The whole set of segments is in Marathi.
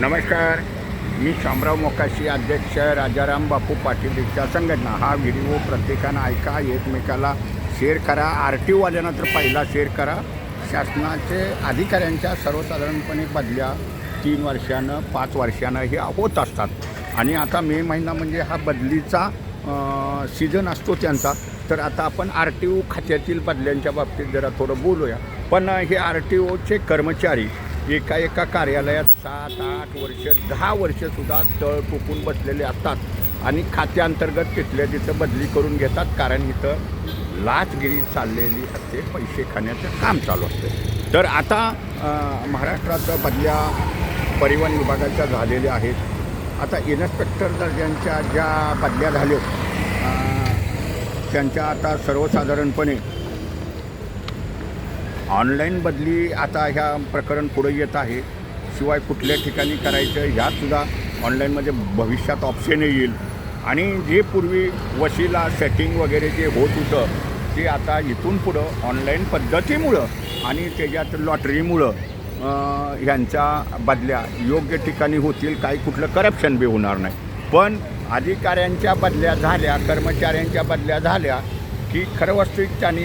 नमस्कार. मी शामराव मोकाशी अध्यक्ष राजाराम बापू पाटील रिक्षा संघटना. हा व्हिडिओ प्रत्येकानं ऐका एकमेकाला शेअर करा. आर टी ओवाल्यांना तर पहिला शेअर करा. शासनाचे अधिकाऱ्यांच्या सर्वसाधारणपणे बदल्या तीन वर्षानं पाच वर्षानं हे होत असतात. आणि आता मे महिना म्हणजे हा बदलीचा सीझन असतो त्यांचा. तर आता आपण आर टी ओ खात्यातील बदल्यांच्या बाबतीत जरा थोडं बोलूया. पण हे आर टी ओचे कर्मचारी एका एका कार्यालयात सात आठ वर्ष दहा वर्षसुद्धा तळ टोकून बसलेले असतात. आणि खात्याअंतर्गत तिथल्या तिथं बदली करून घेतात कारण इथं लाचगिरी चाललेली असते. पैसे खाण्याचं काम चालू असते. तर आता अ, महाराष्ट्रात बदल्या परिवहन विभागाच्या झालेल्या आहेत. आता इन्स्पेक्टर दर्जांच्या ज्या बदल्या झाल्या त्यांच्या आता सर्वसाधारणपणे ऑनलाईन बदली आता ह्या प्रकरण पुढे येत आहे. शिवाय कुठल्या ठिकाणी करायचं ह्यातसुद्धा ऑनलाईनमध्ये भविष्यात ऑप्शन येईल. आणि जे पूर्वी वशीला सेटिंग वगैरे जे होत होतं ते आता इथून पुढं ऑनलाईन पद्धतीमुळं आणि त्याच्यात लॉटरीमुळं ह्यांच्या बदल्या योग्य ठिकाणी होतील काही कुठलं करप्शन बी होणार नाही. पण अधिकाऱ्यांच्या बदल्या झाल्या कर्मचाऱ्यांच्या बदल्या झाल्या की खरं वास्तविक त्यांनी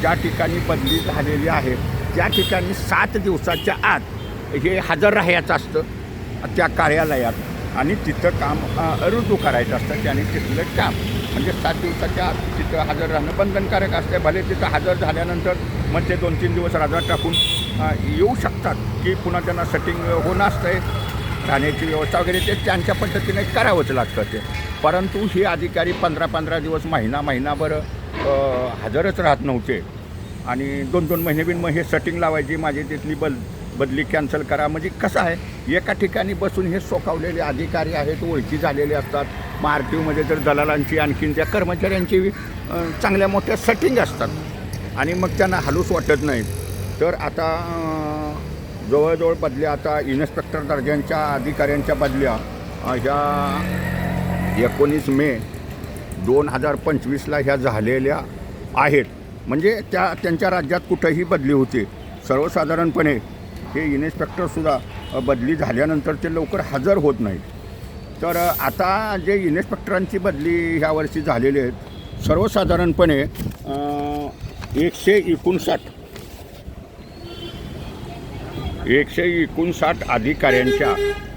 ज्या ठिकाणी बदली झालेली आहे त्या ठिकाणी सात दिवसाच्या आत हे हजर राहायचं असतं त्या कार्यालयात. आणि तिथं काम रुजू करायचं असतं त्याने तिथलं काम. म्हणजे सात दिवसाच्या आत तिथं हजर राहणं बंधनकारक असते भले तिथं हजर झाल्यानंतर मग ते दोन तीन दिवस राजा टाकून येऊ शकतात की पुन्हा त्यांना सेटिंग होणं असतंय. राहण्याची व्यवस्था वगैरे ते त्यांच्या पद्धतीने करावंच लागतं ते. परंतु हे अधिकारी पंधरा पंधरा दिवस महिना महिनाभर हजरच राहत नव्हते. आणि दोन दोन महिने बिन मग हे सेटिंग लावायची माझी तिथली बल बदली कॅन्सल करा. म्हणजे कसं आहे एका ठिकाणी बसून हे सोकावलेले अधिकारी आहेत ओळखी झालेले असतात. मग आर टी ओमध्ये तर दलालांची आणखीन त्या कर्मचाऱ्यांची चांगल्या मोठ्या सेटिंग असतात. आणि मग त्यांना हलूच वाटत नाही. तर आता जवळजवळ बदल्या आता इन्स्पेक्टर दर्जांच्या अधिकाऱ्यांच्या बदल्या ह्या एकोणीस मे दोन हजार पंचवीसला ह्या झालेल्या आहेत. म्हणजे त्या त्यांच्या राज्यात कुठंही बदली होते. सर्वसाधारणपणे हे इन्स्पेक्टरसुद्धा बदली झाल्यानंतर ते लवकर हजर होत नाहीत. तर आता जे इन्स्पेक्टरांची बदली ह्या वर्षी झालेली आहेत सर्वसाधारणपणे एकशे एकोणसाठ एकशे एकोणसाठ अधिकाऱ्यांच्या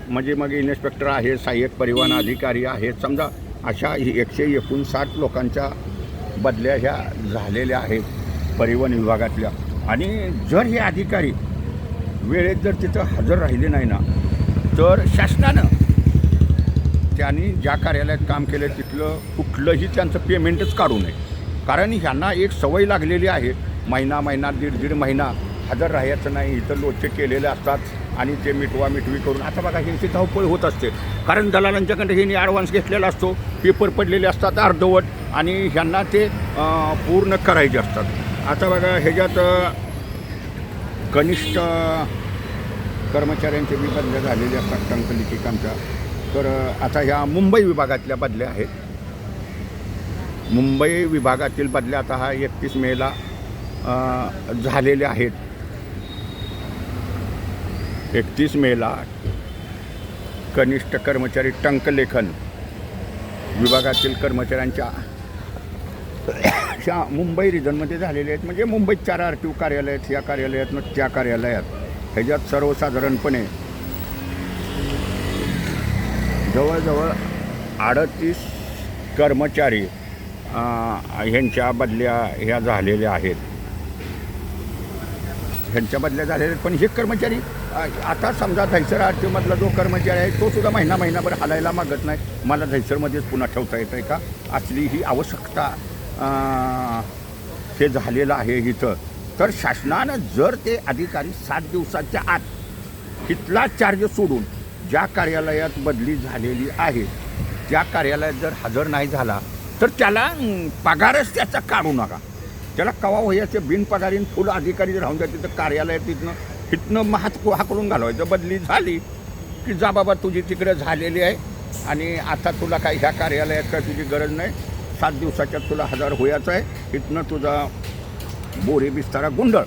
म्हणजे मग इन्स्पेक्टर आहे सहाय्यक परिवहन अधिकारी आहेत समजा अशा एकशे एकोणसाठ लोकांच्या बदल्या ह्या झालेल्या आहेत परिवहन विभागातल्या. आणि जर हे अधिकारी वेळेत जर तिथं हजर राहिले नाही ना तर शासनानं त्यांनी ज्या कार्यालयात काम केलं तिथलं कुठलंही त्यांचं पेमेंटच काढू नये. कारण ह्यांना एक सवय लागलेली आहे महिना महिना दीड दीड महिना हजर राहायचं नाही इथं लोचे केलेले असतात. आणि ते मिटवा मिटवी करून आता बघा ह्यांची धावपळ होत असते. कारण दलालांच्याकडे ह्यांनी ॲडव्हान्स घेतलेला असतो. पेपर पडलेले असतात अर्धवट. आणि ह्यांना ते पूर्ण करायचे असतात. आता बघा ह्याच्यात कनिष्ठ कर्मचाऱ्यांचे बी बदल्या झालेले असतात टंकलिखिकांच्या तर आता ह्या मुंबई विभागातल्या बदल्या आहेत. मुंबई विभागातील बदल्या आता हा एकतीस मेला झालेल्या आहेत. एकतीस मेला कनिष्ठ कर्मचारी टंकलेखन विभागातील कर्मचाऱ्यांच्या ह्या मुंबई रिजनमध्ये झालेले आहेत. म्हणजे मुंबईत चार आर टी ओ कार्यालयात आहेत कार्यालयात कार्यालयातनं त्या कार्यालयात. ह्याच्यात सर्वसाधारणपणे जवळजवळ अडतीस कर्मचारी ह्यांच्या बदल्या ह्या झालेल्या आहेत. ह्यांच्या बदल्या झालेल्या आहेत पण हे कर्मचारी आता समजा धैसर आर जो कर्मचारी आहे तो सुद्धा महिना महिनाभर हालायला मागत नाही. मला धैसरमध्येच पुन्हा ठेवता येतं आहे का? असली ही आवश्यकता हे झालेलं आहे इथं. तर शासनानं जर ते अधिकारी सात दिवसाच्या आत तिथला चार्ज सोडून ज्या कार्यालयात बदली झालेली आहे त्या कार्यालयात जर हजर नाही झाला तर त्याला पगारच त्याचा काढू नका. त्याला कवा वयाचे बिनपगारीन फुल अधिकारी राहून जाते तर कार्यालयात तिथनं तिथनं महात हाकलून घालवायचं. बदली झाली की जा बाबा तुझी तिकडे झालेली आहे आणि आता तुला काही ह्या कार्यालयात काय तुझी गरज नाही. सात दिवसाच्या तुला हजर होयाचं आहे. इथनं तुझा बोरी बिस्तारा गुंडळ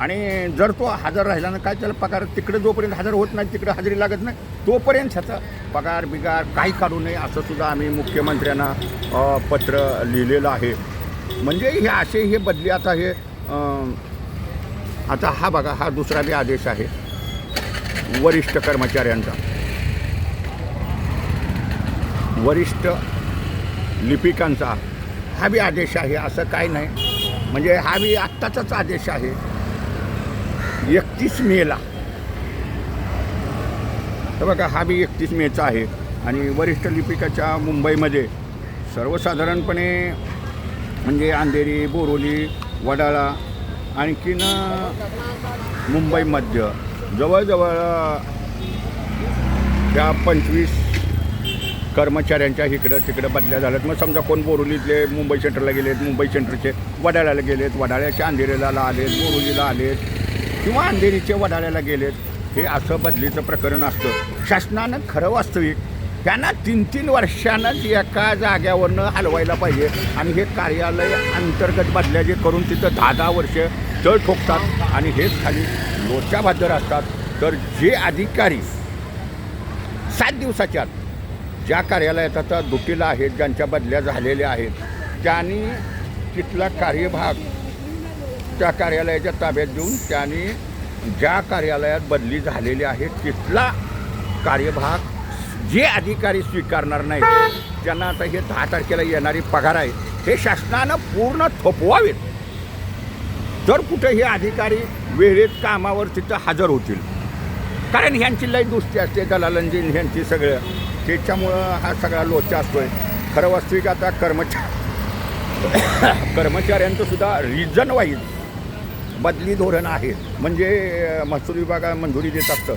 आणि जर तो हजर राहिला ना काय त्याला पगार तिकडे जोपर्यंत हजर होत नाही तिकडे हजेरी लागत नाही तोपर्यंत ह्याचा पगार बिगार काही काढू नये असं सुद्धा आम्ही मुख्यमंत्र्यांना पत्र लिहिलेलं आहे. म्हणजे हे असे हे बदली आता हे आता हा बघा हा दुसरा बी आदेश आहे. वरिष्ठ कर्मचाऱ्यांचा. वरिष्ठ लिपिकांचा. हा बी आदेश आहे असं काय नाही. म्हणजे हा बी आत्ताचाच आदेश आहे. एकतीस मेला तर बघा हा बी एकतीस मेचा आहे. आणि वरिष्ठ लिपिकाच्या मुंबईमध्ये सर्वसाधारणपणे म्हणजे अंधेरी बोरोली वडाळा आणखीन मुंबई मध्य. जवळजवळ त्या पंचवीस कर्मचाऱ्यांच्या इकडं तिकडं बदल्या झाल्यात. मग समजा कोण बोरुलीतले मुंबई सेंटरला गेलेत मुंबई सेंटरचे वडाळ्याला गेलेत वडाळ्याच्या अंधेरीला आलेत बोरुलीला आलेत किंवा अंधेरीचे वडाळ्याला गेलेत हे असं बदलीचं प्रकरण असतं. शासनानं खरं वास्तविक त्यांना तीन तीन वर्षानंच एका जाग्यावरनं हलवायला पाहिजे आणि हे कार्यालय अंतर्गत बदल्या जे करून तिथं दहा दहा वर्ष तळ ठोकतात आणि हेच खाली लोच्या भादर असतात. तर जे अधिकारी सात दिवसाच्या आत ज्या कार्यालयात आता दुटीला आहेत ज्यांच्या बदल्या झालेल्या आहेत त्यांनी तिथला कार्यभाग त्या कार्यालयाच्या ताब्यात देऊन त्यांनी ज्या कार्यालयात बदली झालेली आहे तिथला कार्यभाग जे अधिकारी स्वीकारणार नाहीत त्यांना आता हे दहा तारखेला येणारी पगार आहे हे शासनानं पूर्ण थोपवावेत. तर कुठं हे अधिकारी वेळेत कामावर तिथं हजर होतील कारण ह्यांची लई दुसरी असते दलालांची ह्यांची सगळं. त्याच्यामुळं हा सगळा लोचा असतोय. खरं वास्तविक आता कर्मचारी कर्मचाऱ्यांचं सुद्धा रिजन वाईज बदली धोरण आहे. म्हणजे महसूल विभागाला मंजुरी देत असतं.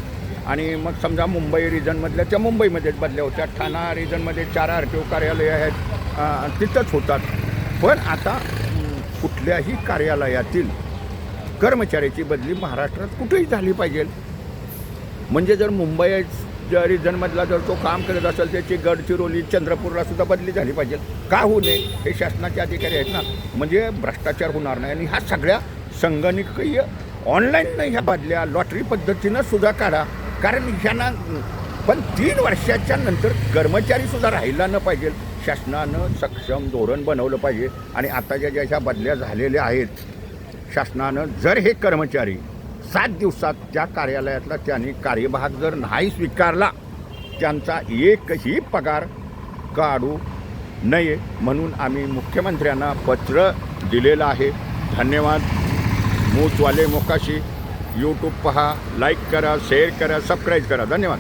आणि मग समजा मुंबई रिजनमधल्या त्या मुंबईमध्येच बदल्या होत्या. ठाणा रिजनमध्ये चार आर टी ओ कार्यालय आहेत. तिथंच होतात. पण आता कुठल्याही कार्यालयातील कर्मचाऱ्याची बदली महाराष्ट्रात कुठेही झाली पाहिजे. म्हणजे जर मुंबई ज्या रिजनमधला जर तो काम करत असेल त्याची गडचिरोली चंद्रपूरला सुद्धा बदली झाली पाहिजे. का होऊ नये? हे शासनाचे अधिकारी आहेत ना. म्हणजे भ्रष्टाचार होणार नाही आणि ह्या सगळ्या संगणकीय ऑनलाईन नाही ह्या बदल्या लॉटरी पद्धतीनं सुद्धा काढा. कारण ह्यांना पण तीन वर्षाच्या नंतर कर्मचारीसुद्धा राहिला न पाहिजे. शासनानं सक्षम धोरण बनवलं पाहिजे आणि आताच्या ज्या अशा बदल्या झालेल्या आहेत शासनानं जर हे कर्मचारी सात दिवसात त्या कार्यालयातला त्यांनी कार्यभाग जर नाही स्वीकारला त्यांचा एकही पगार काढू नये म्हणून आम्ही मुख्यमंत्र्यांना पत्र दिलेलं आहे. धन्यवाद. मूचवाले मोकाशी. यूट्यूब पहा लाईक करा शेअर करा सबस्क्राईब करा. धन्यवाद.